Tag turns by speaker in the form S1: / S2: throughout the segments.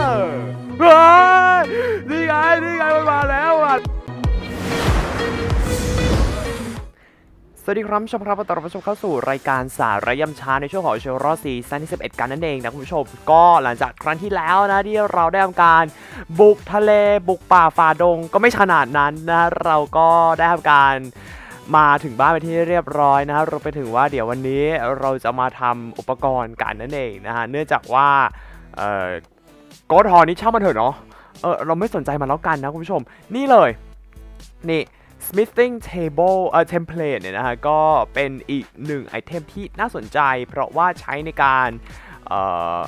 S1: เออเฮ้ยนี่ไงนี่ไงมันมาแล้วอะสวัสดีครับชมครับตอนรับชมเข้าสู่รายการสารยำช้าในช่วงของเชลรอซีซั่นที่11 กันนั่นเองนะคุณผู้ชม ก็หลังจากครั้งที่แล้วนะที่เราได้ทำการบุกทะเลบุกป่าฝ่าดงก็ไม่ขนาดนั้นนะเราก็ได้ทำการ มาถึงบ้านไปที่เรียบร้อยนะครวมไปถึงว่าเดี๋ยววันนี้เราจะมาทำอุปกรณ์กันนั่นเองนะฮะเนื่องจากว่าเอ่อโกดฮอนี่ช่างมันเถอะเนาะเออเราไม่สนใจมันแล้วกันนะคุณผู้ชม นี่เลยนี่ smithing table เอ่อ template เนี่ยนะฮะก็เป็นอีกหนึ่งไอเทมที่น่าสนใจ เพราะว่าใช้ในการเอ่อ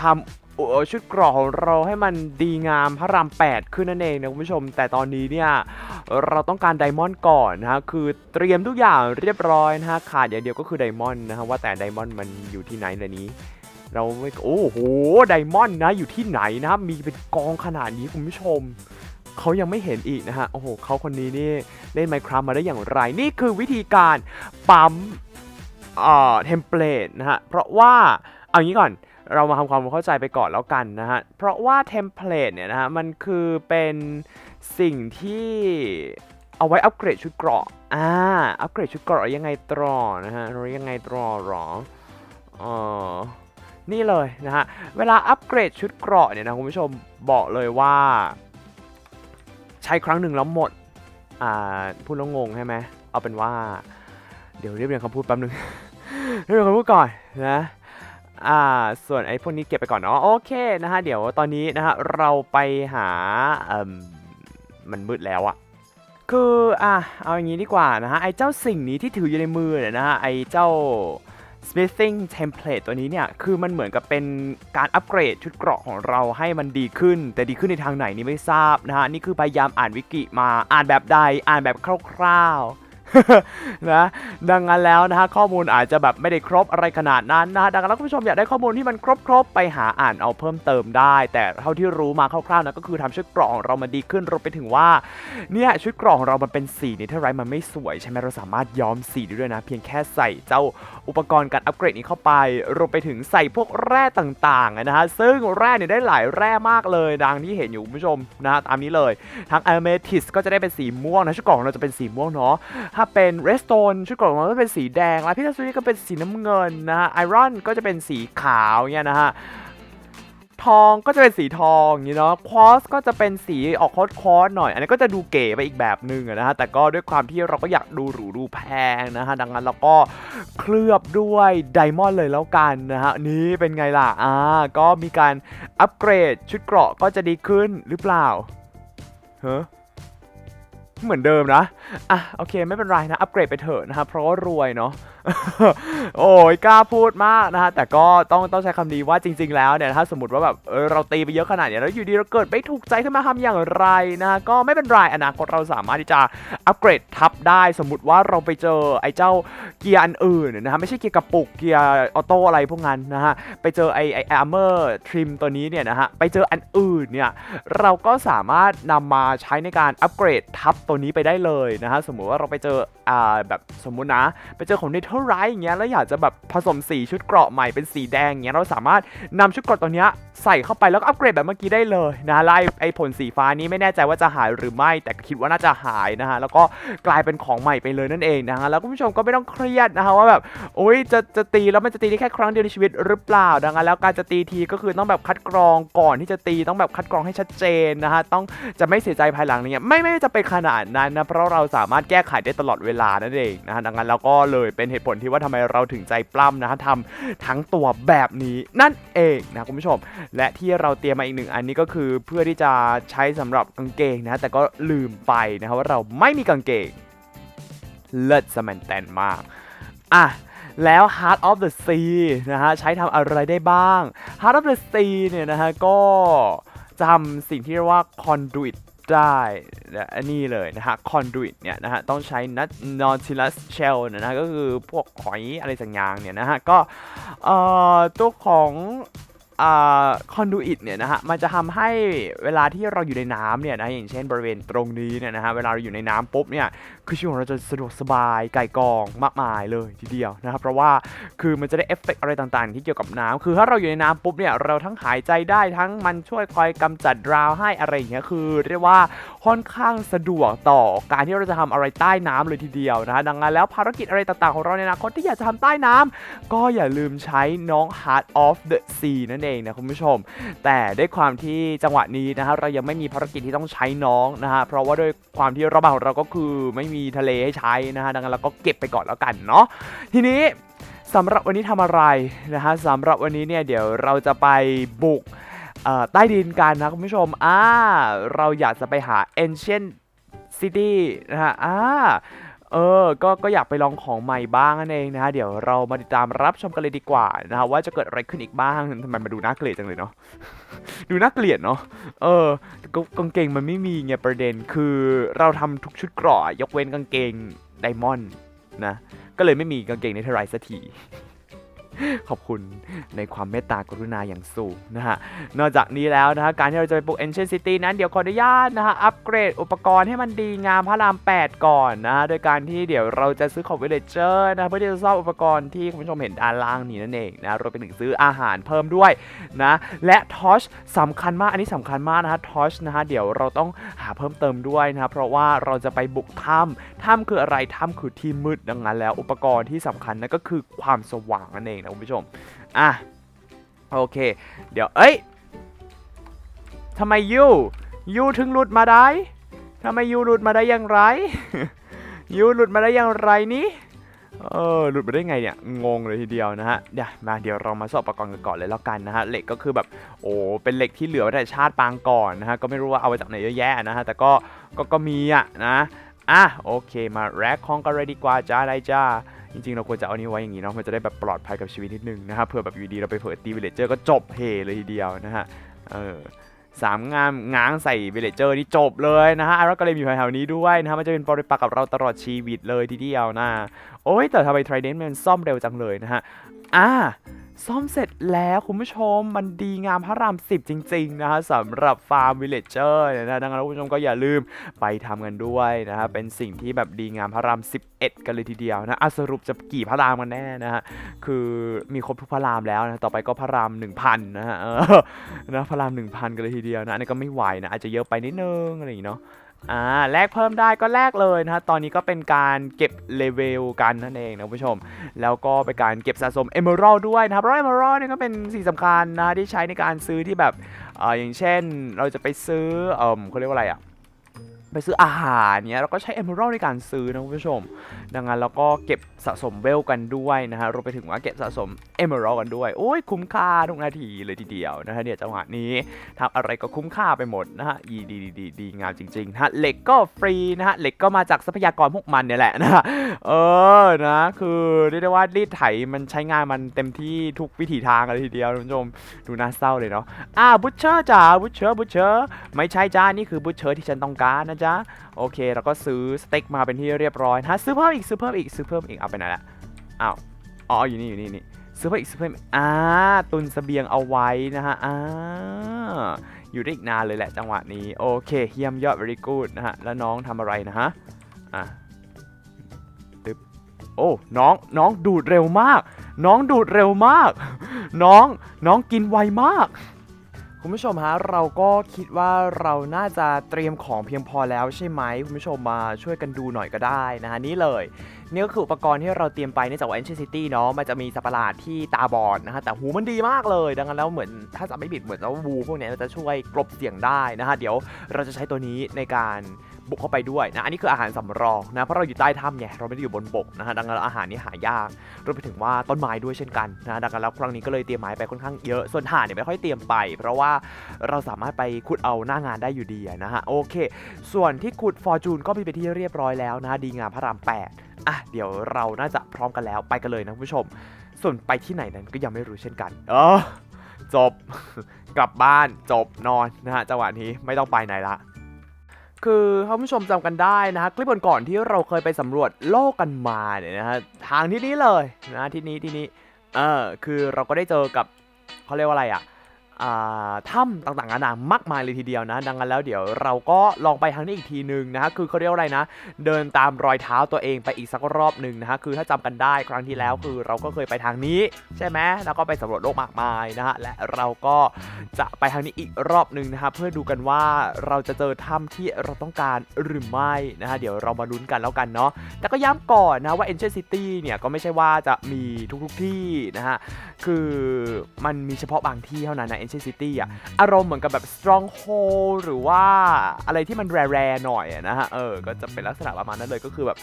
S1: ทำ ชุดกรอของเราให้มันดีงามพระราม 8 ขึ้นนั่นเองนะคุณผู้ชม แต่ตอนนี้เนี่ยเราต้องการไดมอนด์ก่อนนะฮะคือเตรียมทุกอย่างเรียบร้อยนะฮะขาดอย่างเดียวก็คือไดมอนด์นะฮะว่าแต่ไดมอนด์มันอยู่ที่ไหนเลยนี้เราไม่โอ้โหไดมอนด์นะอยู่ที่ไหนนะมีเป็นกองขนาดนี้คุณผู้ชมเขายังไม่เห็นอีกนะฮะโอ้โหเขาคนนี้นี่เล่น Minecraft มาได้อย่างไร นี่คือวิธีการปั๊มเอ่อเทมเพลตนะฮะเพราะว่าเอางี้ก่อน เรามาทำความเข้าใจไปก่อนแล้วกันนะฮะ เพราะว่าเทมเพลตเนี่ยนะฮะ มันคือเป็นสิ่งที่เอาไว้อัปเกรดชุดเกราะ อ่า อัปเกรดชุดเกราะยังไงตรอนะฮะเรายังไงตรอหรอเออนี่เลยนะฮะ เวลาอัปเกรดชุดเกราะเนี่ยนะคุณผู้ชมบอกเลยว่า ใช้ครั้งหนึ่งแล้วหมด อ่า พูดแล้วงงใช่ไหม เอาเป็นว่า เดี๋ยวเรียบเรียงคำพูดแป๊บนึง เรียบเรียงคำพูดก่อนนะ อ่าส่วนไอ้พวกนี้เก็บไปก่อนเนาะโอเคนะฮะเดี๋ยวตอนนี้นะฮะเราไปหาเอ่มมันมืดแล้วอะคืออะเอาอย่างนี้ดีกว่านะฮะไอ้เจ้าสิ่งนี้ที่ถืออยู่ในมือเนี่ยนะฮะไอ้เจ้า smithing template ตัวนี้เนี่ยคือมันเหมือนกับเป็นการอัปเกรดชุดเกราะของเราให้มันดีขึ้น แต่ดีขึ้นในทางไหนนี่ไม่ทราบนะฮะนี่คือพยายามอ่านวิกิมาอ่านแบบใดอ่านแบบคร่าวๆ นะดังนั้นแล้วนะฮะข้อมูลอาจจะแบบไม่ได้ครบอะไรขนาดนั้นนะฮะดังนั้นแล้วคุณผู้ชมอยากได้ข้อมูลที่มันครบๆไปหาอ่านเอาเพิ่มเติมได้ แต่เท่าที่รู้มาคร่าวๆนะก็คือทำชุดกรองเรามันดีขึ้นรวมไปถึงว่าเนี่ยชุดกรองเรามันเป็นสีนี่ถ้าไรมันไม่สวยใช่ไหมเราสามารถย้อมสีได้ด้วยนะ เพียงแค่ใส่เจ้า อุปกรณ์การอัปเกรดนี้เข้าไป รวมไปถึงใส่พวกแร่ต่างๆนะฮะ ซึ่งแร่เนี่ยได้หลายแร่มากเลยดังที่เห็นอยู่คุณผู้ชมนะฮะตามนี้เลย ทั้งอเมทิสก็จะได้เป็นสีม่วงนะชุดกล่องเราจะเป็นสีม่วงเนาะ ถ้าเป็นเรสโตนชุดกล่องเราก็เป็นสีแดง แล้วพิทัศนีก็เป็นสีน้ำเงินนะฮะ ไอรอนก็จะเป็นสีขาวเนี่ยนะฮะ ทองก็จะเป็นสีทองอย่างนี้เนาะควอสก็จะเป็นสีออกคอสคอสหน่อย อันนี้ก็จะดูเก๋ไปอีกแบบหนึ่งนะฮะ แต่ก็ด้วยความที่เราก็อยากดูหรูดูแพงนะฮะ ดังนั้นเราก็เคลือบด้วยไดมอนด์เลยแล้วกันนะฮะ นี่เป็นไงล่ะ อ่า ก็มีการอัปเกรดชุดเกราะก็จะดีขึ้นหรือเปล่าเฮ้อเหมือนเดิมนะ อะ โอเค ไม่เป็นไรนะ อัปเกรดไปเถอะนะครับเพราะว่ารวยเนาะ โอ้ยกล้าพูดมากนะฮะแต่ก็ต้องต้องใช้คำดีว่าจริง ๆ แล้วเนี่ยถ้าสมมติว่าแบบเออเราตีไปเยอะขนาดเนี้ยแล้วอยู่ดีเราเกิดไม่ถูกใจขึ้นมาทำอย่างไรนะฮะก็ไม่เป็นไรอนาคตเราสามารถที่จะอัปเกรดทับได้สมมติว่าเราไปเจอไอ้เจ้าเกียร์อันอื่นนะฮะไม่ใช่เกียร์กระปุกเกียร์ออโต้อะไรพวกนั้นนะฮะไปเจอไอ้ไอ้อาร์เมอร์ทริมตัวนี้เนี่ยนะฮะไปเจออันอื่นเนี่ยเราก็สามารถนำมาใช้ในการอัปเกรดทับตัวนี้ไปได้เลยนะฮะสมมุติว่าเราไปเจอ อ่าแบบสมมุตินะ ไปเจอของเนเธอร์ไรอย่างเงี้ยแล้วอยากจะแบบผสมสีชุดเกราะใหม่เป็นสีแดงอย่างเงี้ยเราสามารถนำชุดเกราะตัวเนี้ยใส่เข้าไปแล้วก็อัปเกรดแบบเมื่อกี้ได้เลยนะไล่ไอ้ผลสีฟ้านี้ไม่แน่ใจว่าจะหายหรือไม่ แต่คิดว่าน่าจะหายนะฮะแล้วก็กลายเป็นของใหม่ไปเลยนั่นเองนะฮะแล้วคุณผู้ชมก็ไม่ต้องเครียดนะฮะว่าแบบโอ๊ยจะจะตีแล้วมันจะตีได้แค่ครั้งเดียวในชีวิตหรือเปล่าดังนั้นแล้วการจะตีทีก็คือต้องแบบคัดกรองก่อนที่จะตีต้องแบบคัดกรองให้ชัดเจนนะฮะต้องจะไม่เสียใจภายหลังเนี่ยไม่ไม่จะเป็นขนาดนั้นนะเพราะเราสามารถแก้ไขได้ตลอดเวลานั่นเองนะฮะดังนั้นแล้วก็เลยเป็นเหตุผลที่ว่าทำไมเราถึงใจปล้ำนะฮะทำทั้งตัวแบบนี้นั่นเองนะคุณผู้ชม และที่เราเตรียมมาอีกหนึ่งอันนี้ก็คือเพื่อที่จะใช้สำหรับกางเกงนะแต่ก็ลืมไปนะครับว่าเราไม่มีกางเกงเลิศสแมนแตนมากอะแล้ว Heart of the Sea นะฮะใช้ทำอะไรได้บ้าง Heart of the Sea เนี่ยนะฮะก็จะทำสิ่งที่เรียกว่า conduit ได้นะอันนี้เลยนะฮะคอนดูิตเนี่ยนะฮะต้องใช้ nut- nautilus shell เชลนะฮะก็คือพวกหอยอะไรสักอย่างเนี่ยนะฮะก็เอ่อตัวของคอนดูอิตเนี่ยนะฮะมันจะทำให้เวลาที่เราอยู่ในน้ำเนี่ยนะอย่างเช่นบริเวณตรงนี้เนี่ยนะฮะเวลาเราอยู่ในน้ำปุ๊บเนี่ย คือชีวิตของเราจะสะดวกสบายไก่กองมากมายเลยทีเดียวนะครับ เพราะว่าคือมันจะได้เอฟเฟกต์อะไรต่างๆ ที่เกี่ยวกับน้ำคือถ้าเราอยู่ในน้ำปุ๊บเนี่ยเราทั้งหายใจได้ทั้งมันช่วยคอยกำจัดราวให้อะไรอย่างเงี้ยคือ เรียกว่าค่อนข้างสะดวกต่อการที่เราจะทำอะไรใต้น้ำเลยทีเดียวนะดังนั้นแล้วภารกิจอะไรต่างๆของเราในอนาคตที่อยากจะทำใต้น้ำก็อย่าลืมใช้น้อง Heart of the Sea นั่นเองนะคุณผู้ชม แต่ด้วยความที่จังหวะนี้นะฮะเรายังไม่มีภารกิจที่ต้องใช้น้องนะฮะเพราะว่าด้วยความที่ระบางของเราก็คือไม่มีทะเลให้ใช้นะฮะดังนั้นเราก็เก็บไปก่อนแล้วกันเนาะทีนี้สำหรับวันนี้ทำอะไรนะฮะสำหรับวันนี้เนี่ยเดี๋ยวเราจะไปบุกใต้ดินกันนะคุณผู้ชมอ่าเราอยากจะไปหา Ancient City นะฮะอ่า เออ ก็ ก็อยากไปลองของใหม่บ้างนั่นเองนะฮะ เดี๋ยวเรามาติดตามรับชมกันเลยดีกว่านะฮะว่าจะเกิดอะไรขึ้นอีกบ้างทำไมมาดูน่าเกลียดจังเลยเนาะ ดูน่าเกลียดเนาะ เออกกางเกงมันไม่มีไงประเด็น คือเราทำทุกชุดกรอยกเว้นกางเกงไดมอนด์นะ ก็เลยไม่มีกางเกงในเทไรสักที ขอบคุณในความเมตตากรุณาอย่างสูงนะฮะ นอกจากนี้แล้วนะฮะ การที่เราจะไปปลุก Ancient City นั้นเดี๋ยวขออนุญาตนะฮะ อัปเกรดอุปกรณ์ให้มันดีงามพระราม 8 ก่อนนะฮะ โดยการที่เดี๋ยวเราจะซื้อของ Villager นะเพื่อที่จะซ่อมอุปกรณ์ที่คุณผู้ชมเห็นด้านล่างนี้นั่นเองนะรวมไปถึงซื้ออาหารเพิ่มด้วยนะ และทอชสำคัญมาก อันนี้สำคัญมากนะฮะทอชนะฮะเดี๋ยวเราต้องหาเพิ่มเติมด้วยนะ เพราะว่าเราจะไปบุกถ้ำถ้ำคืออะไรถ้ำคือที่มืดดังนั้นแล้วอุปกรณ์ที่สำคัญนั่นก็คือความสว่างนั่นเองนะคุณผู้ชม อะ โอเค เดี๋ยว เอ้ยทำไมยูยูถึงหลุดมาได้ทำไมยูหลุดมาได้อย่างไรยูหลุดมาได้อย่างไรนี่เออหลุดมาได้ไงเนี่ยงงเลยทีเดียวนะฮะเดี๋ยวมาเดี๋ยวเรามาสอบประกอบกันก่อนเลยแล้วกันนะฮะเหล็กก็คือแบบโอ้เป็นเหล็กที่เหลือไว้แต่ชาติปางก่อนนะฮะก็ไม่รู้ว่าเอามาจากไหนเยอะแยะนะฮะแต่ก็ก็ก็มีอะนะอะโอเคมาแร็คของกันเลยดีกว่าจ้าได้จ้า จริงๆ เราควรจะเอานี้ไว้อย่างนี้เนาะมันจะได้แบบปลอดภัยกับชีวิตนิดนึงนะครับเผื่อแบบอยู่ดีเราไปเผลอตีวิลเลจเจอร์ก็จบเฮเลยทีเดียวนะฮะเออสามงามง้างใส่วิลเลจเจอร์นี่จบเลยนะฮะอารก็เลยอยู่แถวๆนี้ด้วยนะฮะมันจะเป็นปริปักษ์กับเราตลอดชีวิตเลยทีเดียวนะโอ้ยแต่ทำไมไทรเดนมันซ่อมเร็วจังเลยนะฮะอ่า ซ่อมเสร็จแล้วคุณผู้ชมมันดีงามพระรามสิบจริง ๆ นะฮะสำหรับฟาร์มวิลเลจเจอร์นะดังนั้นคุณผู้ชมก็อย่าลืมไปทำกันด้วยนะฮะเป็นสิ่งที่แบบดีงามพระราม 11 กันเลยทีเดียวนะอะสรุปจะกี่พระรามกันแน่นะฮะคือมีครบทุกพระรามแล้วนะต่อไปก็พระราม 1,000นะฮะนะพระราม 1,000 กันเลยทีเดียวนะอันนี้ก็ไม่ไหวนะอาจจะเยอะไปนิดนึงอะไรอย่างเนาะ อ่าแลกเพิ่มได้ก็แลกเลยนะฮะตอนนี้ก็เป็นการเก็บเลเวลกันนั่นเองนะคุณผู้ชม แล้วก็เป็นการเก็บสะสมเอเมอรัลด้วยนะครับเพราะเอเมอรัลเนี่ยก็เป็นสิ่งสำคัญนะที่ใช้ในการซื้อที่แบบอ่าอย่างเช่นเราจะไปซื้อเอ่อเขาเรียกว่าอะไรอะ ไปซื้ออาหารเนี้ยเราก็ใช้ Emerald ในการซื้อนะคุณผู้ชม ดังนั้นเราก็เก็บสะสมเวลกันด้วยนะฮะรวมไปถึงว่าเก็บสะสม Emerald กันด้วย โอ้ยคุ้มค่าทุกนาทีเลยทีเดียวนะฮะเนี่ยจังหวะนี้ทำอะไรก็คุ้มค่าไปหมดนะฮะดีดีดีดีดีงามจริงๆนะฮะเหล็กก็ฟรีนะฮะเหล็กก็มาจากทรัพยากรพวกมันเนี่ยแหละนะฮะเออนะคือเรียกได้ว่ารีดไถมันใช้งานมันเต็มที่ทุกวิถีทางเลยทีเดียวคุณผู้ชมดูน่าเศร้าเลยเนาะอ่าบุชเชอร์จ้าบุชเชอร์บุชเชอร์ไม่ใช่จ้านี่คือบุชเชอร์ที่ฉันต้องการนะจ๊ะโอเคแล้วก็ซื้อสเต็กมาเป็นที่เรียบร้อยนะซื้อเพิ่มอีกซื้อเพิ่มอีกซื้อเพิ่มอีกเอาไปไหนละอ้าวอ๋ออยู่นี่อยู่นี่นี่ซื้อเพิ่มอีกซื้อเพิ่มอีกอ่าตุนเสบียงเอาไว้นะฮะอ่าอยู่ได้อีกนานเลยแหละจังหวะนี้โอเคเยี่ยมยอด very good นะฮะแล้วน้องทำอะไรนะฮะอะตึบโอ้น้องน้องดูดเร็วมาก น้องดูดเร็วมาก น้องน้องกินไวมาก คุณผู้ชมฮะเราก็คิดว่าเราน่าจะเตรียมของเพียงพอแล้วใช่ไหมคุณผู้ชมมาช่วยกันดูหน่อยก็ได้นะฮะนี่เลยนี่ก็คืออุปกรณ์ที่เราเตรียมไปเนื่องจากว่า Ancient City เนาะมันจะมีสัตว์ประหลาดที่ตาบอดนะฮะแต่หูมันดีมากเลยดังนั้นแล้วเหมือนถ้าจะไม่บิดเหมือนว่าวูพวกเนี้ยจะช่วยกลบเสียงได้นะฮะเดี๋ยวเราจะใช้ตัวนี้ในการ บุกเข้าไปด้วยนะอันนี้คืออาหารสำรองนะเพราะเราอยู่ใต้ถ้ำไงเราไม่ได้อยู่บนบกนะฮะดังนั้นอาหารนี้หายากรวมไปถึงว่าต้นไม้ด้วยเช่นกันนะดังนั้นแล้วครั้งนี้ก็เลยเตรียมไม้ไปค่อนข้างเยอะส่วนถ่านเนี่ยไม่ค่อยเตรียมไป เพราะว่าเราสามารถไปขุดเอาหน้างานได้อยู่ดีนะฮะโอเค ส่วนที่ขุดฟอร์จูนก็มีไปที่เรียบร้อยแล้วนะดีงามพระรามแปดอะเดี๋ยวเราน่าจะพร้อมกันแล้วไปกันเลยนะผู้ชม ส่วนไปที่ไหนนั้นก็ยังไม่รู้เช่นกัน เออจบ กลับบ้านจบนอนนะฮะจังหวะนี้ไม่ต้องไปไหนละ คือท่านผู้ชมจำกันได้นะฮะคลิปก่อนๆที่เราเคยไปสำรวจโลกกันมาเนี่ยนะฮะทางที่นี้เลยนะที่นี้ที่นี้เออคือเราก็ได้เจอกับเขาเรียกว่าอะไรอะ่ะ ถ้ำต่างๆนานา มากมายเลยทีเดียวนะ ดังนั้นแล้วเดี๋ยวเราก็ลองไปทางนี้อีกทีหนึ่งนะฮะ คือเขาเรียกว่าอะไรนะ เดินตามรอยเท้าตัวเองไปอีกสักรอบหนึ่งนะฮะ คือถ้าจำกันได้ครั้งที่แล้วคือเราก็เคยไปทางนี้ใช่ไหมแล้วก็ไปสำรวจโลกมากมายนะฮะ และเราก็จะไปทางนี้อีกรอบหนึ่งนะฮะ เพื่อดูกันว่าเราจะเจอถ้ำที่เราต้องการหรือไม่นะฮะ เดี๋ยวเรามาลุ้นกันแล้วกันเนาะ แต่ก็ย้ำก่อนนะว่า Ancient City เนี่ยก็ไม่ใช่ว่าจะมีทุกๆที่นะฮะ คือมันมีเฉพาะบางที่เท่านั้นนะ Ancient City อะอารมณ์เหมือนกับแบบ Stronghold หรือว่าอะไรที่มันแรๆหน่อยอะนะฮะเออก็จะเป็นลักษณะประมาณนั้นเลยก็คือแบบ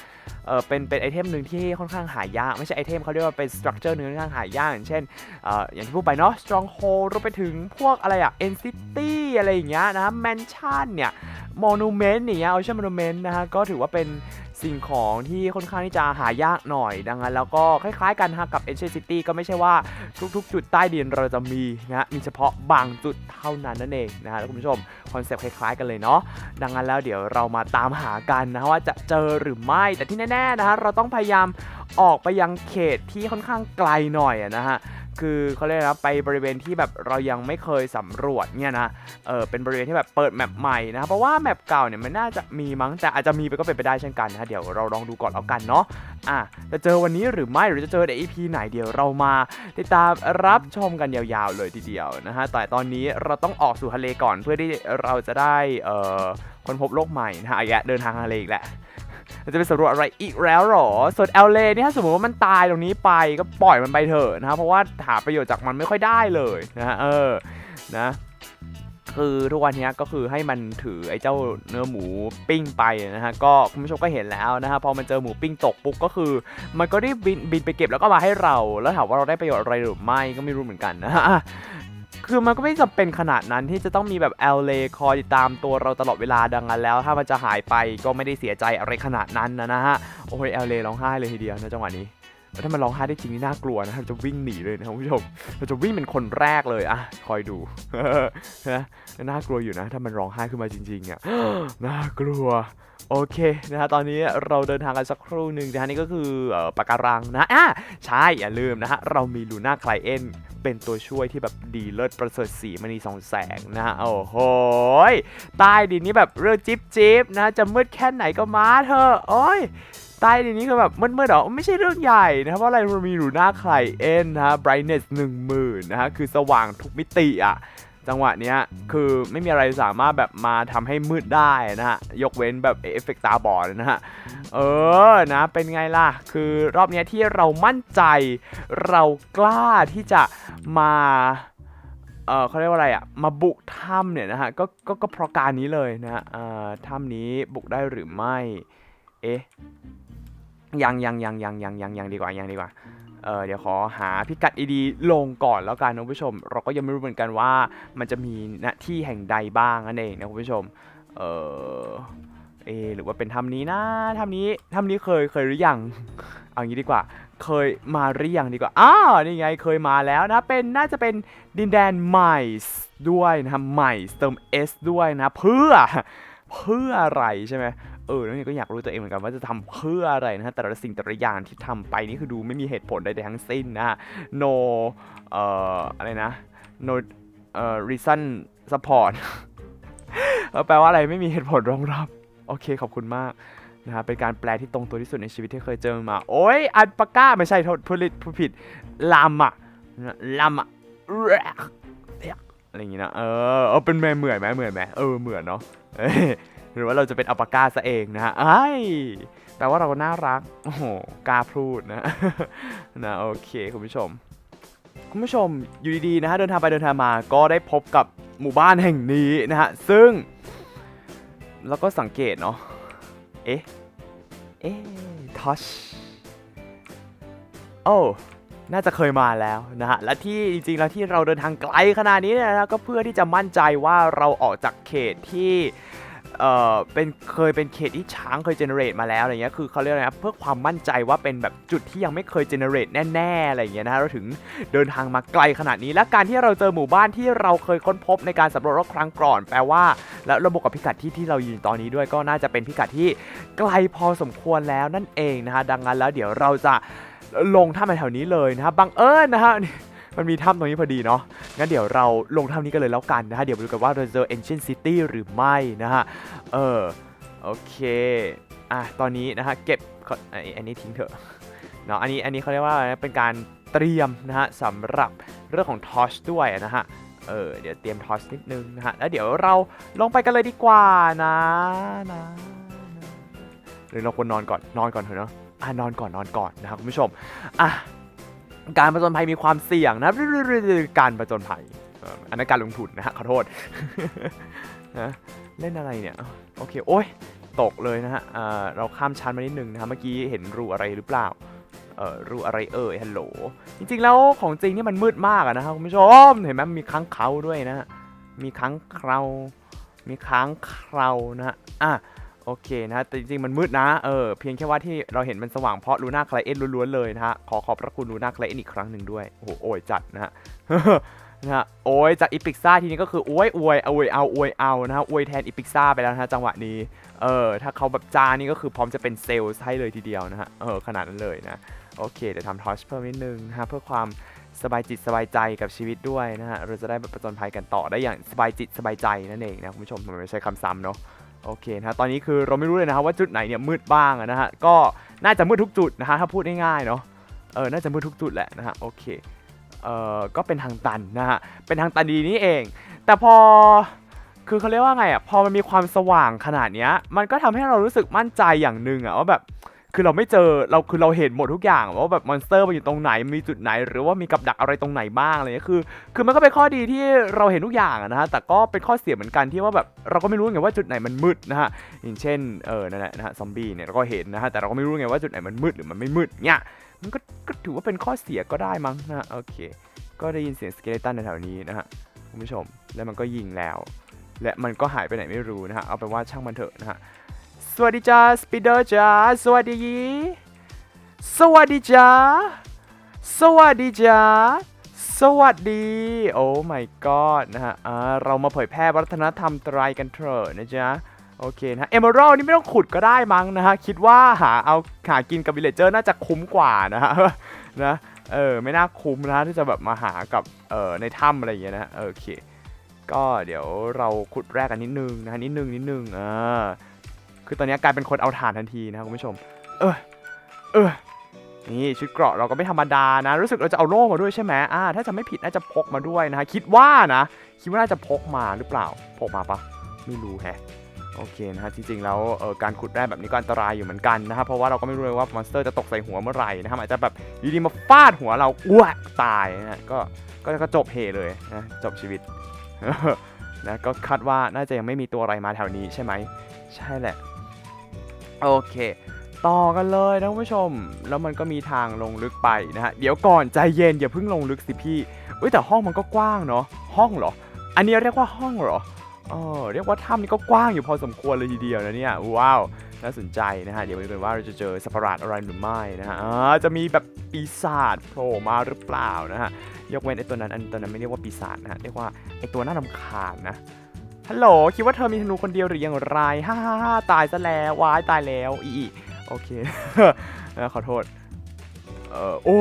S1: เออเป็นเป็นไอเทมหนึ่งที่ค่อนข้างหายากไม่ใช่ไอเทมเขาเรียกว่าเป็นสตรัคเจอร์หนึ่งที่ค่อนข้างหายากอย่างเช่นเอ่ออย่างที่พูดไปเนาะ Stronghold รวมไปถึงพวกอะไรอะ End City อะไรอย่างเงี้ยนะ Mansion เนี่ย Monument อย่างเงี้ย Ocean Monument นะฮะก็ถือว่าเป็น สิ่งของที่ค่อนข้างที่จะหายากหน่อยดังนั้นแล้วก็คล้ายๆกันฮะกับ Ancient City ก็ไม่ใช่ว่าทุกๆ จุดใต้ดินเราจะมีนะฮะมีเฉพาะบางจุดเท่านั้นนั่นเองนะฮะคุณผู้ชมคอนเซปต์คล้ายๆกันเลยเนาะดังนั้นแล้วเดี๋ยวเรามาตามหากันนะว่าจะเจอหรือไม่แต่ที่แน่ๆนะฮะเราต้องพยายามออกไปยังเขตที่ค่อนข้างไกลหน่อยนะฮะ คือเขาเรียกนะไปบริเวณที่แบบเรายังไม่เคยสำรวจเนี่ยนะเออเป็นบริเวณที่แบบเปิดแมปใหม่นะเพราะว่าแมปเก่าเนี่ยมันน่าจะมีมั้งแต่อาจจะมีไปก็เป็นไปได้เช่นกันนะเดี๋ยวเราลองดูก่อนแล้วกันเนาะอะจะเจอวันนี้หรือไม่หรือจะเจอใน EP ไหนเดี๋ยวเรามาติดตามรับชมกันยาวๆเลยทีเดียวนะฮะแต่ตอนนี้เราต้องออกสู่ทะเลก่อนเพื่อที่เราจะได้เอ่อคนพบโลกใหม่นะฮะอีกแล้วเดินทางทะเลอีกแหละ เราจะไปสำรวจอะไรอีกแล้วหรอ ส่วนเอลเลนี่ถ้าสมมติว่ามันตายตรงนี้ไปก็ปล่อยมันไปเถอะนะครับเพราะว่าหาประโยชน์จากมันไม่ค่อยได้เลยนะฮะเออนะคือทุกวันนี้ก็คือให้มันถือไอ้เจ้าเนื้อหมูปิ้งไปนะฮะก็คุณผู้ชมก็เห็นแล้วนะฮะพอมันเจอหมูปิ้งตกปุ๊บก็คือ มันก็รีบบินบินไปเก็บแล้วก็มาให้เรา แล้วถามว่าเราได้ประโยชน์อะไรหรือไม่ก็ไม่รู้เหมือนกันนะฮะ คือมันก็ไม่จำเป็นขนาดนั้นที่จะต้องมีแบบแอลเลคอยติดตามตัวเราตลอดเวลาดังนั้นแล้ว ถ้ามันจะหายไปก็ไม่ได้เสียใจอะไรขนาดนั้นนะฮะ โอ้ยแอลเลร้องไห้เลยทีเดียวนะจังหวะนี้ แล้วถ้ามันร้องไห้ได้จริงนี่น่ากลัวนะเราจะวิ่งหนีเลยนะครับคุณผู้ชมเราจะวิ่งเป็นคนแรกเลยอะคอยดูนะน่ากลัวอยู่นะ ถ้ามันร้องไห้ขึ้นมาจริงๆอะน่ากลัวโอเคนะฮะตอนนี้เราเดินทางกันสักครู่หนึ่งนะฮะนี่ก็คือออปะการังนะอะใช่อย่าลืมนะฮะเรามีลูน่าไคลเอนเป็นตัวช่วยที่แบบดีเลิศประเสริฐสีมณีสองแสงนะฮะโอ้โหใต้ดินนี้แบบเรื่องจิ๊บจิ๊บนะจะมืดแค่ไหนก็มาเถอะโอ้ย ใต้ดินนี้คือแบบมืดๆเหรอไม่ใช่เรื่องใหญ่นะครับเพราะอะไรเรามีลูน่าไคลเอ็นนะฮะ brightness 10,000นะฮะคือสว่างทุกมิติอะจังหวะเนี้ยคือไม่มีอะไรสามารถแบบมาทำให้มืดได้นะฮะ ยกเว้นแบบเอฟเฟกตาบอดนะฮะ เออนะเป็นไงล่ะ คือรอบเนี้ยที่เรามั่นใจ เรากล้าที่จะมาเออเขาเรียกว่าอะไรอะมาบุกถ้ำเนี่ยนะฮะก็ก็ก็เพราะการนี้เลยนะฮะเอ่อถ้ำนี้บุกได้หรือไม่ เอ๊ะ ยังยังยังยังยังยังยังดีกว่ายังดีกว่าเออเดี๋ยวขอหาพิกัดดีๆลงก่อนแล้วกันนะคุณผู้ชม เราก็ยังไม่รู้เหมือนกันว่ามันจะมีณที่แห่งใดบ้างนั่นเองนะคุณผู้ชม เออเอหรือว่าเป็นถ้ำนี้นะถ้ำนี้ถ้ำนี้เคยเคยหรือยังเอางี้ดีกว่า เคยมาหรือยังดีกว่าอ้าวนี่ไงเคยมาแล้วนะเป็นน่าจะเป็นดินแดนใหม่ด้วยนะใหม่เติม S ด้วยนะ เพื่อเพื่ออะไรใช่ไหม เออแล้วนี่ก็อยากรู้ตัวเองเหมือนกันว่าจะทำเพื่ออะไรนะฮะแต่ละสิ่งแต่ละอย่างที่ทำไปนี่คือดูไม่มีเหตุผลใดๆทั้งสิ้นนะฮะ no เอ่ออะไรนะ no เอ่อ reason support แปลว่าอะไรไม่มีเหตุผลรองรับ โอเคขอบคุณมากนะฮะเป็นการแปลที่ตรงตัวที่สุดในชีวิตที่เคยเจอมา โอ้ยอันปาก้าไม่ใช่โทษพูดผิดพูดผิดลามอะลามอะอะไรอย่างงี้นะเออเออเป็นแม่เหมือนไหมเหมือนไหมเออเหมือนเนาะ หรือว่าเราจะเป็นอัลปาก้าซะเองนะฮะไอ้แปลว่าเราน่ารัก โอ้โหกล้าพูดนะ นะโอเคคุณผู้ชม คุณผู้ชมอยู่ดีๆนะฮะเดินทางไปเดินทางมา ก็ได้พบกับหมู่บ้านแห่งนี้นะฮะ ซึ่ง แล้วก็สังเกตเนาะ เอ๊ะ เอ๊ะทัชโอ้น่าจะเคยมาแล้วนะฮะ และที่จริงๆแล้วที่เราเดินทางไกลขนาดนี้เนี่ยนะก็เพื่อที่จะมั่นใจว่าเราออกจากเขตที่ เอ่อเป็นเคยเป็นเขตที่ช้างเคยเจเนเรตมาแล้วอะไรเงี้ยคือเขาเรียกอะไรนะเพื่อความมั่นใจว่าเป็นแบบจุดที่ยังไม่เคยเจเนเรตแน่ๆอะไรเงี้ยนะเราถึงเดินทางมาไกลขนาดนี้ และการที่เราเจอหมู่บ้านที่เราเคยค้นพบในการสำรวจรอบครั้งก่อน แปลว่า แล้วระบบกับพิกัดที่ที่เรายืนตอนนี้ด้วยก็น่าจะเป็นพิกัดที่ไกลพอสมควรแล้วนั่นเองนะฮะดังนั้นแล้วเดี๋ยวเราจะลงถ้ำในแถวนี้เลยนะฮะบังเอิญนะฮะ มันมีถ้ำตรงนี้พอดีเนาะงั้นเดี๋ยวเราลงถ้ำนี้กันเลยแล้วกันนะฮะเดี๋ยวมาดูกันว่าเราเจอ Ancient City หรือไม่นะฮะเออโอเคอะตอนนี้นะฮะเก็บอไอ้อันนี้ทิ้งเถอะเนาะอันนี้อันนี้เขาเรียกว่าเป็นการเตรียมนะฮะสำหรับเรื่องของทอชด้วยนะฮะเออเดี๋ยวเตรียมทอชนิดนึงนะฮะ แล้วเดี๋ยวเราลงไปกันเลยดีกว่านะนะนะหรือเราควรนอนก่อนนอนก่อนเถอะเนาะอะนอนก่อนนอนก่อนนะครับคุณผู้ชมอะ การผจญภัยมีความเสี่ยงนะการผจญภัยอันนั้นการลงทุนนะฮะขอโทษนะเล่นอะไรเนี่ยโอเคโอ้ยตกเลยนะฮะเราข้ามชั้นมานิดนึงนะฮะเมื่อกี้เห็นรูอะไรหรือเปล่าเออรูอะไรเอ่ยฮัลโหลจริงๆแล้วของจริงนี่มันมืดมากอะนะครับคุณผู้ชมเห็นไหมมีค้างเขาด้วยนะฮะมีค้างเครามีค้างเครานะฮะอะ โอเคนะฮะแต่จริงๆมันมืดนะเออเพียงแค่ว่าที่เราเห็นมันสว่างเพราะลูน่าคลายเอ็นล้วนๆเลยนะฮะขอขอบพระคุณลูน่าคลายเอ็นอีกครั้งหนึ่งด้วยโอ้โหโอยจัดนะฮะนะฮะโอ้ยจากอีพิกซ่าทีนี้ก็คือโอ้ยอวยอวยเอาอวยเอานะฮะอวยแทนอีพิกซ่าไปแล้วนะฮะจังหวะนี้เออถ้าเขาแบบจานี่ก็คือพร้อมจะเป็นเซลล์ให้เลยทีเดียวนะฮะเออขนาดนั้นเลยนะโอเคเดี๋ยวทำทอชเพิ่มนิดนึงนะฮะเพื่อความสบายจิตสบายใจกับชีวิตด้วยนะฮะเราจะได้แบบประจนภัยกันต่อได้อย่างสบายจิตสบายใจนั่นเองนะคุณผู้ชมมันไม่ใช่คำซ้ำเนาะ โอเคนะฮะตอนนี้คือเราไม่รู้เลยนะครับว่าจุดไหนเนี่ยมืดบ้างนะฮะก็น่าจะมืดทุกจุดนะฮะถ้าพูดง่ายๆเนาะเออน่าจะมืดทุกจุดแหละนะฮะโอเคเอ่อก็เป็นทางตันนะฮะเป็นทางตันดีนี่เอง แต่พอคือเขาเรียกว่าไงอะพอมันมีความสว่างขนาดเนี้ยมันก็ทำให้เรารู้สึกมั่นใจอย่างหนึ่งอะว่าแบบ คือเราไม่เจอเราคือเราเห็นหมดทุกอย่างว่าแบบมอนสเตอร์มันอยู่ตรงไหนมีจุดไหน หรือว่ามีกับดักอะไรตรงไหนบ้างอะไรเงี้ยคือ คือมันก็เป็นข้อดีที่เราเห็นทุกอย่างนะฮะแต่ก็เป็นข้อเสียเหมือนกันที่ว่าแบบเราก็ไม่รู้ไงว่าจุดไหนมันมืดนะฮะอย่างเช่นเออนั่นแหละนะฮะซอมบี้เนี่ยเราก็เห็นนะฮะแต่เราก็ไม่รู้ไงว่าจุดไหนมันมืดหรือมันไม่มืดเนี่ยมันก็ก็ถือว่าเป็นข้อเสียก็ได้มั้งนะฮะโอเค ก็ได้ยินเสียงสเกเลตันแถวๆนี้นะฮะคุณผู้ชมแล้วมันก็ยิงแล้ว และมันก็หายไปไหนไม่รู้นะฮะเอาเป็นว่าช่างมันเถอะนะฮะ สวัสดีจ้าสปีเดอร์จ้าสวัสดี สวัสดีจ้าสวัสดีจ้าสวัสดี โอ้ my god นะฮะอ่าเรามาเผยแพร่วัฒนธรรมไตรกันเถอะนะจ๊ะโอเคนะเอเมอรัลนี่ไม่ต้องขุดก็ได้มั้งนะฮะ คิดว่าหาเอาหากินกับวิลเลเจอร์น่าจะคุ้มกว่านะฮะนะเออไม่น่าคุ้มนะที่จะแบบมาหากับเออในถ้ำอะไรอย่างเงี้ยนะโอเค ก็เดี๋ยวเราขุดแรกกันนิดนึงนะนิดนึงนิดนึงอ่า คือตอนนี้กลายเป็นคนเอาถ่านทันทีนะครับคุณผู้ชม เออเออนี่ชุดเกราะเราก็ไม่ธรรมดานะ รู้สึกเราจะเอาโล่มาด้วยใช่ไหมอ่าถ้าจะไม่ผิดน่าจะพกมาด้วยนะฮะคิดว่านะ คิดว่าน่าจะพกมาหรือเปล่า พกมาปะไม่รู้แฮะโอเคนะฮะจริงๆแล้วเออการขุดแร่แบบนี้ก็อันตรายอยู่เหมือนกันนะครับเพราะว่าเราก็ไม่รู้เลยว่ามอนสเตอร์จะตกใส่หัวเมื่อไหร่นะครับอาจจะแบบอยู่ดีมาฟาดหัวเราอ้วกตายนะฮะก็ก็ก็จบเหเลยนะจบชีวิตนะก็คาดว่าน่าจะยังไม่มีตัวอะไรมาแถวนี้ใช่ไหมใช่แหละ โอเค ต่อกันเลยนะคุณผู้ชม แล้วมันก็มีทางลงลึกไปนะฮะ เดี๋ยวก่อนใจเย็นอย่าเพิ่งลงลึกสิพี่เอ้ยแต่ห้องมันก็กว้างเนาะ ห้องเหรอ อันนี้เรียกว่าห้องเหรอเออเรียกว่าถ้ำนี่ก็กว้างอยู่พอสมควรเลยทีเดียวนะเนี่ย ว้าว น่าสนใจนะฮะ เดี๋ยวมาดูกันว่าเราจะเจอสัตว์ประหลาดอะไรหรือไม่นะฮะจะมีแบบปีศาจโผล่มาหรือเปล่านะฮะ ยกเว้นไอ้ตัวนั้น อันตัวนั้นไม่เรียกว่าปีศาจนะฮะ เรียกว่าไอ้ตัวน่ารำคาญนะ ฮัลโหลคิดว่าเธอมีธนูคนเดียวหรือยังไรฮ่าฮ่าฮ่าตายซะแล้ววายตายแล้วอีอีโอเคเออขอโทษเออโอ้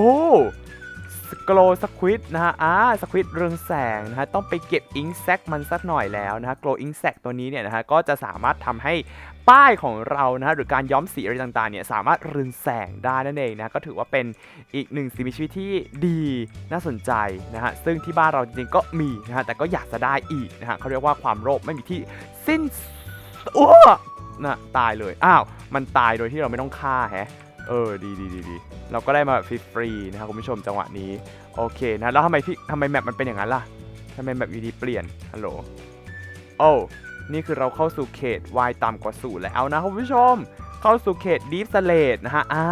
S1: สโกลสควิดนะฮะอ่าสควิดเรืองแสงนะฮะต้องไปเก็บอิงแซกมันสักหน่อยแล้วนะฮะโกลอิงแซกตัวนี้เนี่ยนะฮะก็จะสามารถทำให้ ป้ายของเรานะฮะหรือการย้อมสีอะไรต่างๆเนี่ยสามารถรืองแสงได้นั่นเองนะก็ถือว่าเป็นอีกหนึ่งสิ่งมีชีวิตที่ดีน่าสนใจนะฮะซึ่งที่บ้านเราจริงๆก็มีนะฮะแต่ก็อยากจะได้อีกนะฮะเขาเรียกว่าความโลภไม่มีที่สิ้นอ้วนะตายเลยอ้าวมันตายโดยที่เราไม่ต้องฆ่าแฮะเออดีดีดีดีเราก็ได้มาแบบฟรีๆนะครับคุณผู้ชมจังหวะนี้โอเคนะแล้วทำไมพี่ทำไมแมปมันเป็นอย่างนั้นล่ะทำไมแมปอยู่ดีเปลี่ยนฮัลโหลโอ้ นี่คือเราเข้าสู่เขต y ต่ำกว่าศูนย์แล้วนะคุณผู้ชม เข้าสู่เขต deep s l a t e นะฮะอ่า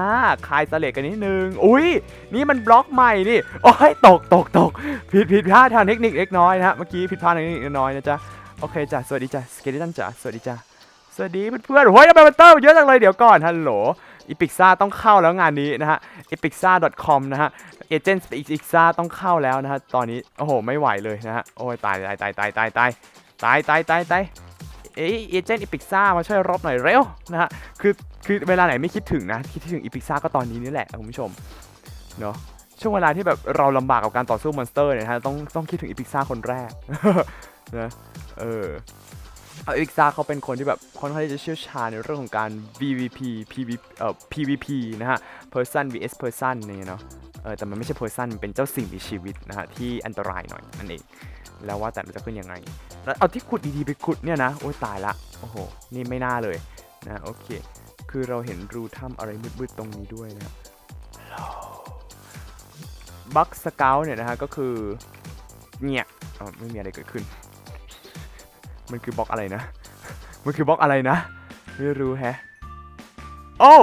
S1: คลายสเลดกันนิดนึง อุ้ยนี่มันบล็อกใหม่นี่โอ้ยตกตกตกผิดผิดพลาดทางเทคนิคเล็กน้อยนะฮะเมื่อกี้ผิดพลาดทางเทคนิคเล็กน้อยนะจ๊ะโอเคจ้ะสวัสดีจ้ะสเกลิตันจ้ะสวัสดีจ้ะสวัสดีเพื่อนๆโอ้ยทำไมมันเติมเยอะจังเลยเดี๋ยวก่อนฮัลโหลอีพิกซ่าต้องเข้าแล้วงานนี้นะฮะ epixar.com นะฮะเอเจนต์อีกซ่าต้องเข้าแล้วนะฮะตอนนี้โอ้โหไม่ไหวเลยนะฮะโอ้ยตายตายตายตายตายตาย ตายตายตายตายเอ้ยเอเจนต์อีพิกซ่ามาช่วยรบหน่อยเร็วนะฮะคือคือเวลาไหนไม่คิดถึงนะ คิดถึงอีพิกซ่าก็ตอนนี้นี่แหละคุณผู้ชมเนาะช่วงเวลาที่แบบเราลำบากกับการต่อสู้มอนสเตอร์เนี่ยนะฮะต้องต้องคิดถึงอีพิกซ่าคนแรกนะเออเอาอีพิกซ่าเขาเป็นคนที่แบบค่อนข้างที่จะเชี่ยวชาญในเรื่องของการ PVP PVP เอ่อ PVP นะฮะ person vs person เนี่ยเนาะเออแต่มันไม่ใช่ person มันเป็นเจ้าสิ่งมีชีวิตนะฮะที่อันตรายหน่อยนั่นเอง แล้วว่าแต่มันจะขึ้นยังไง แล้วเอาที่ขุดดีๆไปขุดเนี่ยนะ โอ้ยตายละ โอ้โห นี่ไม่น่าเลยนะโอเค คือเราเห็นรูถ้ำอะไรมืดๆตรงนี้ด้วยนะบัคสเกลเนี่ยนะฮะก็คือเนี่ยไม่มีอะไรเกิดขึ้น มันคือบล็อกอะไรนะ มันคือบล็อกอะไรนะ ไม่รู้แฮะ โอ้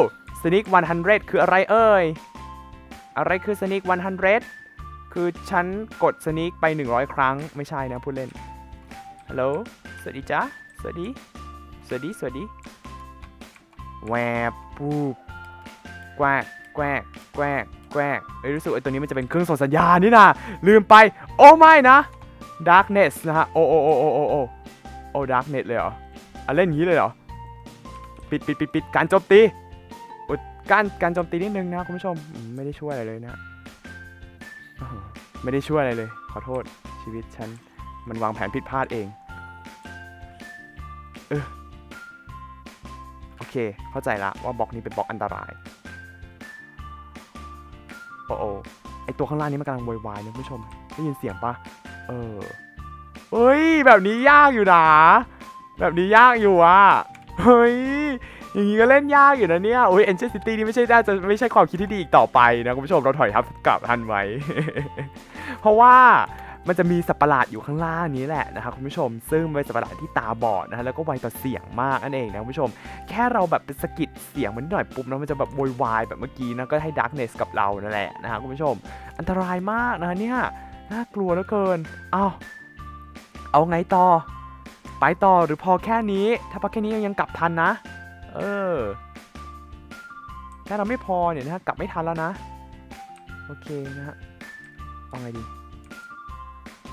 S1: สนิก100คืออะไรเอ่ย อะไรคือสนิก100 คือฉันกดสนิกไป 100 ครั้งไม่ใช่นะพูดเล่น ฮัลโหล สวัสดีจ้าสวัสดี สวัสดี สวัสดี แวบปูบแกวกแกวกแกวกแกวกเอ้ยรู้สึกไอ้ตัวนี้มันจะเป็นเครื่องส่งสัญญาณนี่นะลืมไป โอ้ไม่นะ darkness นะฮะ โอ้โอ้โอ้โอ้โอ้โอ้โอ้ darkness เลยเหรออะเล่นอย่างนี้เลยเหรอ ปิดปิดปิดปิดการโจมตีอุดการการโจมตีนิดนึงนะคุณผู้ชม ไม่ได้ช่วยอะไรเลยนะ ไม่ได้ช่วยอะไรเลย ขอโทษชีวิตฉัน มันวางแผนผิดพลาดเอง เออ โอเค เข้าใจละว่าบล็อกนี้เป็นบล็อกอันตราย โอ้โอไอตัวข้างล่างนี้มันกำลังโวยวายนะคุณผู้ชม ได้ยินเสียงปะเออเฮ้ย แบบนี้ยากอยู่นะ แบบนี้ยากอยู่อะเฮ้ย อย่างนี้ก็เล่นยากอยู่นะเนี่ยโอ้ย Angel City นี่ไม่ใช่น่าจะไม่ใช่ความคิดที่ดีอีกต่อไปนะคุณผู้ชมเราถอยทับกลับทันไว้ เพราะว่ามันจะมีสัตว์ประหลาดอยู่ข้างล่างนี้แหละนะครับคุณผู้ชม ซึ่งเป็นสัตว์ประหลาดที่ตาบอดนะฮะแล้วก็ไวต่อเสียงมากนั่นเองนะคุณผู้ชม แค่เราแบบเป็นสะกิดเสียงมันหน่อยปุ๊บนะมันจะแบบโวยวายแบบเมื่อกี้นะก็ให้ดาร์กเนสกับเรานั่นแหละนะฮะคุณผู้ชม อันตรายมากนะเนี่ยน่ากลัวเหลือเกินเอาเอาไงต่อ ไปต่อหรือพอแค่นี้ ถ้าพอแค่นี้ยังกลับทันนะ เออ ถ้าเราไม่พอเนี่ยนะฮะกลับไม่ทันแล้วนะ โอเคนะฮะเอาไงดี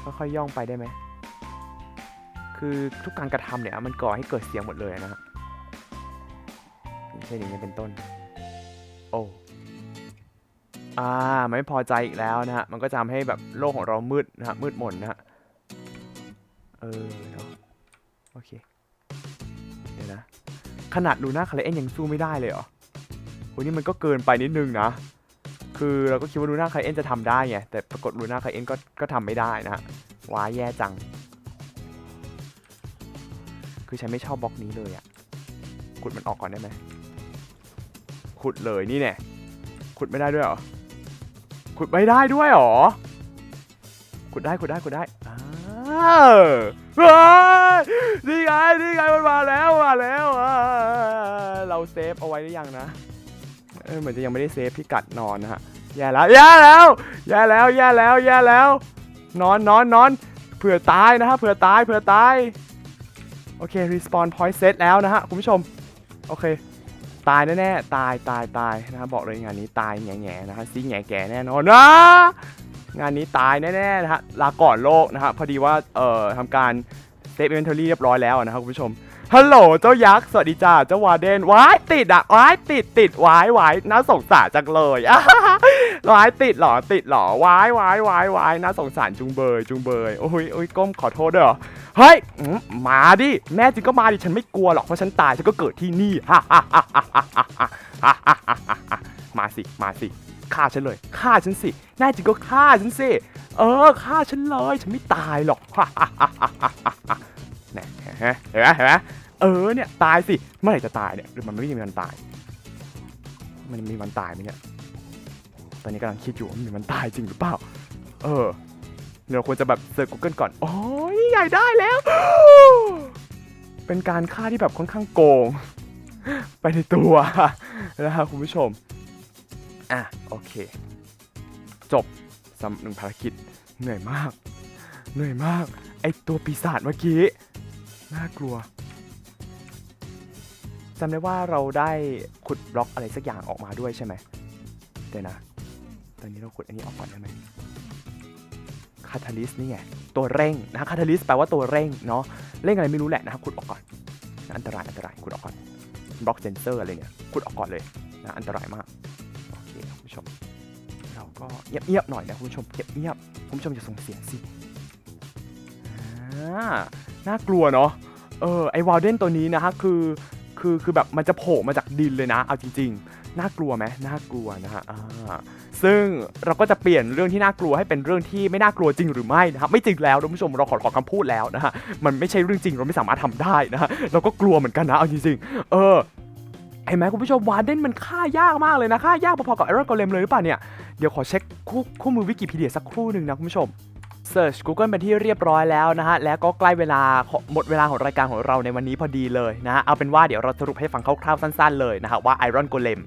S1: ค่อยๆย่องไปได้ไหม คือทุกการกระทำเนี่ยมันก่อให้เกิดเสียงหมดเลยนะฮะอย่างเช่นอย่างนี้เป็นต้น โอ้อ่าไม่พอใจอีกแล้วนะฮะ มันก็จะทำให้แบบโลกของเรามืดนะฮะ มืดมนนะฮะ เออโอเค ขนาดลูน่าคาเลเอ็นยังสู้ไม่ได้เลยเหรอโหนี่มันก็เกินไปนิดนึงนะ คือเราก็คิดว่าลูน่าคาเอ็นจะทำได้ไง แต่ปรากฏลูน่าคาเอ็นก็ก็ทำไม่ได้นะฮะว้าแย่จัง คือฉันไม่ชอบบล็อกนี้เลยอะขุดมันออกก่อนได้ไหมขุดเลยนี่แน่ขุดไม่ได้ด้วยเหรอขุดไม่ได้ด้วยเหรอขุดได้ขุดได้ขุดได้ นี่ไงนี่ไงมันมาแล้วมาแล้วเราเซฟเอาไว้หรือยังนะเหมือนจะยังไม่ได้เซฟพิกัดนอนนะฮะแย่แล้วแย่แล้วแย่แล้วแย่แล้วแย่แล้ว นอนนอนนอนเผื่อตายนะฮะเผื่อตายเผื่อตายโอเค respawn point set แล้วนะฮะคุณผู้ชมโอเค ตายแน่ๆตายตายตายนะฮะบอกเลยงานนี้ตายแง่ๆนะฮะซีแง่แก่แน่นอนนะ งานนี้ตายแน่ๆนะฮะลาก่อนโลกนะฮะพอดีว่าเอ่อทำการเซฟอินเวนทอรี่เรียบร้อยแล้วนะครับคุณผู้ชมฮัลโหลเจ้ายักษ์สวัสดีจ้าเจ้าวาเดนวายติดอะวายติดติดวายวายน่าสงสารจังเลยวายติดหรอติดหรอวายวายวายวายน่าสงสารจุงเบยจุงเบยโอ้ยโอ้ยก้มขอโทษเด้อเฮ้ยมาดิแม่จริงก็มาดิฉันไม่กลัวหรอกเพราะฉันตายฉันก็เกิดที่นี่ฮ่าฮ่าฮ่าฮ่าฮ่าฮ่าฮ่ามาสิมาสิ ฆ่าฉันเลยฆ่าฉันสิแน่จริงก็ฆ่าฉันสิเออฆ่าฉันเลยฉันไม่ตายหรอกฮ่าฮ่าฮ่าฮ่าฮ่าเนี่ยเห็นไหมเห็นไหมเออเนี่ยตายสิเมื่อไหร่จะตายเนี่ยหรือมันไม่มีวันตาย มันมีวันตายไหมเนี่ยตอนนี้กำลังคิดอยู่ว่ามันมีวันตายจริงหรือเปล่า เออเราควรจะแบบเซิร์ช Google ก่อนโอ้ยใหญ่ได้แล้ว เป็นการฆ่าที่แบบค่อนข้างโกง ไปในตัวนะครับคุณผู้ชม อะโอเค จบสำหนึ่งภารกิจเหนื่อยมาก เหนื่อยมาก ไอตัวปีศาจเมื่อกี้ น่ากลัวจำได้ว่าเราได้ขุดบล็อกอะไรสักอย่างออกมาด้วยใช่ไหมเดี๋ยวนะ ตอนนี้เราขุดอันนี้ออกก่อนได้ไหมคาทาลิสนี่ไงตัวเร่งนะคาทาลิสแปลว่าตัวเร่งเนาะเร่งอะไรไม่รู้แหละนะครับขุดออกก่อนอันตรายอันตรายขุดออกก่อนบล็อกเซนเซอร์อะไรเนี่ยขุดออกก่อนเลยนะอันตรายมาก ผู้ชม เราก็เงียบๆหน่อยนะคุณผู้ชมเงียบๆคุณผู้ชมอย่าส่งเสียงสิน่ากลัวเนาะเออไอวาลเดนตัวนี้นะฮะคือคือคือแบบมันจะโผล่มาจากดินเลยนะ เอาจริง ๆ น่ากลัวไหมน่ากลัวนะฮะซึ่งเราก็จะเปลี่ยนเรื่องที่น่ากลัวให้เป็นเรื่องที่ไม่น่ากลัวจริงหรือไม่นะครับไม่จริงแล้วท่านผู้ชมเราขอขอคำพูดแล้วนะฮะมันไม่ใช่เรื่องจริงเราไม่สามารถทำได้นะฮะเราก็กลัวเหมือนกันนะเอาจริงๆเออ เห็นไหมคุณผู้ชมวาเดนมันฆ่ายากมากเลยนะฆ่ายากพอๆกับไอรอนโกเลมเลยหรือเปล่าเนี่ย เดี๋ยวขอเช็คคู่คู่มือวิกิพีเดียสักครู่หนึ่งนะคุณผู้ชม Search Google เป็นที่เรียบร้อยแล้วนะฮะ แล้วก็ใกล้เวลาหมดเวลาของรายการของเราในวันนี้พอดีเลยนะฮะ เอาเป็นว่าเดี๋ยวเราสรุปให้ฟังคร่าวๆสั้นๆเลยนะฮะ ว่า Iron Golem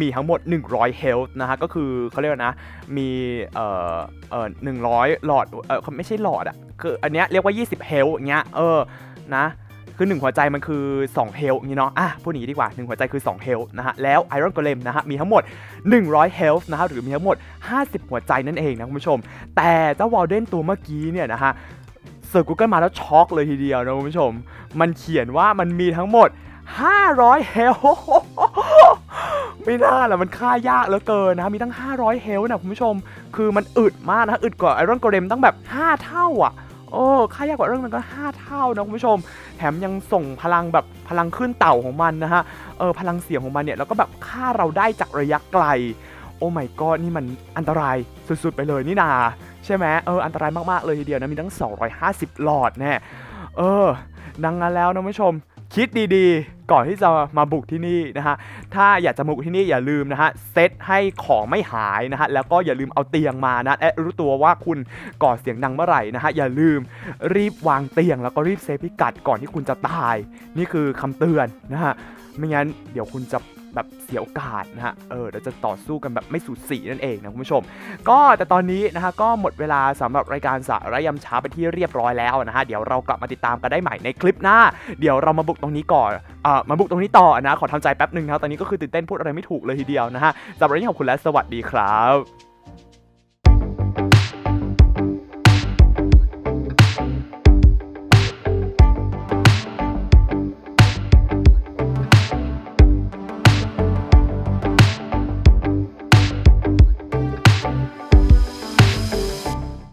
S1: มีทั้งหมด 100 health นะฮะ ก็คือเขาเรียกว่านะ มีเอ่อเอ่อ100หลอด เออไม่ใช่หลอดอะคืออันเนี้ยเรียกว่า 20 health อย่างเงี้ย เออ นะ คือ1หัวใจมันคือ2เฮลอย่างนี้เนาะอะพูดอย่างนี้ดีกว่า1หัวใจคือ2เฮลนะฮะแล้ว Iron Golem นะฮะมีทั้งหมด 100เฮลนะฮะหรือมีทั้งหมด 50 หัวใจนั่นเองนะคุณผู้ชม แต่เจ้าวอลเดนตัวเมื่อกี้เนี่ยนะฮะเสิร์ช Google มาแล้วช็อกเลยทีเดียวนะคุณผู้ชม มันเขียนว่ามันมีทั้งหมด 500เฮลไม่น่าละมันค่ายากเหลือเกินนะมีตั้ง 500 เฮลนะคุณผู้ชม คือมันอึดมากนะอึดกว่าไอรอนโกเลมตั้งแบบ 5 เท่าอะ โอ้ค่ายากกว่าเรื่องมันก็ 5 เท่านะคุณผู้ชม แถมยังส่งพลังแบบพลังขึ้นเต่าของมันนะฮะ เออพลังเสียงของมันเนี่ยแล้วก็แบบฆ่าเราได้จากระยะไกล โอ้ไม่ก็นี่มันอันตรายสุดๆไปเลยนี่นา ใช่ไหมเอออันตรายมากๆเลยทีเดียวนะมีทั้ง 250 หลอดแน่เออดังนั้นแล้วนะคุณผู้ชม คิดดีๆ ก่อนที่จะมาบุกที่นี่นะฮะ ถ้าอยากจะบุกที่นี่อย่าลืมนะฮะเซตให้ของไม่หายนะฮะ แล้วก็อย่าลืมเอาเตียงมานะและรู้ตัวว่าคุณก่อเสียงดังเมื่อไหร่นะฮะ อย่าลืมรีบวางเตียง แล้วก็รีบเซฟพิกัดก่อนที่คุณจะตาย นี่คือคำเตือนนะฮะ ไม่งั้นเดี๋ยวคุณจะ แบบเสียโอกาสนะฮะ เออเดี๋ยวจะต่อสู้กันแบบไม่สูสีนั่นเองนะคุณผู้ชม ก็แต่ตอนนี้นะฮะก็หมดเวลาสำหรับรายการสาระยำเช้าไปที่เรียบร้อยแล้วนะฮะ เดี๋ยวเรากลับมาติดตามกันได้ใหม่ในคลิปหน้า เดี๋ยวเรามาบุกตรงนี้ก่อนอ่ามาบุกตรงนี้ต่อนะ ขอทำใจแป๊บหนึ่งนะครับ ตอนนี้ก็คือตื่นเต้นพูดอะไรไม่ถูกเลยทีเดียวนะฮะสำหรับวันนี้ขอบคุณและสวัสดีครับ